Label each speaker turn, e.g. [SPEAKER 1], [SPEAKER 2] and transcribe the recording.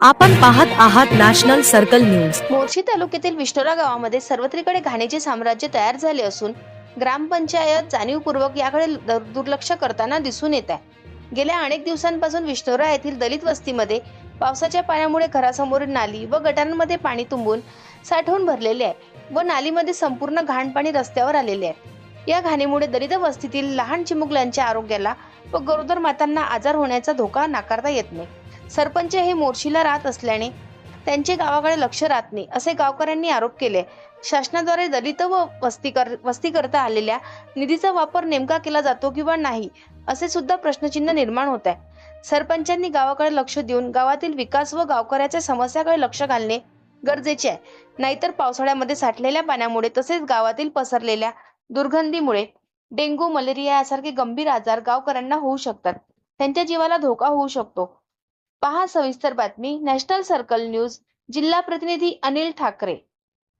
[SPEAKER 1] आपण पाहत आहात नॅशनल सर्कल न्यूज.
[SPEAKER 2] मोर्शी तालुक्यातील विष्णोरा गावामध्ये सर्वत्रीकडे घाणीचे साम्राज्य तयार झाले असून ग्रामपंचायत जाणीवपूर्वक याकडे दुर्लक्ष करताना दिसून येत आहे. गेल्या अनेक दिवसांपासून विष्णोरा येथील दलित वस्तीमध्ये पावसाच्या पाण्यामुळे घरासमोरील नाली व गटारांमध्ये पाणी तुंबून साठवून भरलेले आहे व नालीमध्ये संपूर्ण घाण पाणी रस्त्यावर आलेले आहे. या घाणीमुळे दलित वस्तीतील लहान चिमुकल्यांच्या आरोग्याला व गरोदर मातांना आजार होण्याचा धोका नाकारता येत नाही. सरपंच हे मोर्शीला राहत असल्याने त्यांचे गावाकडे लक्ष राहत नाही असे गावकऱ्यांनी आरोप केले. शासनाद्वारे दलित व वस्ती कर वस्ती करता आलेल्या निधीचा वापर नेमका केला जातो किंवा नाही असे सुद्धा प्रश्नचिन्ह निर्माण होत आहे. सरपंचांनी गावाकडे लक्ष देऊन गावातील विकास व गावकऱ्याच्या समस्याकडे लक्ष घालणे गरजेचे आहे. नाहीतर पावसाळ्यामध्ये साठलेल्या पाण्यामुळे तसेच गावातील पसरलेल्या दुर्गंधीमुळे डेंग्यू मलेरिया यासारखे गंभीर आजार गावकऱ्यांना होऊ शकतात. त्यांच्या जीवाला धोका होऊ शकतो. पहा सविस्तर बातमी. National circle news. जिल्हा प्रतिनिधी अनिल ठाकरे.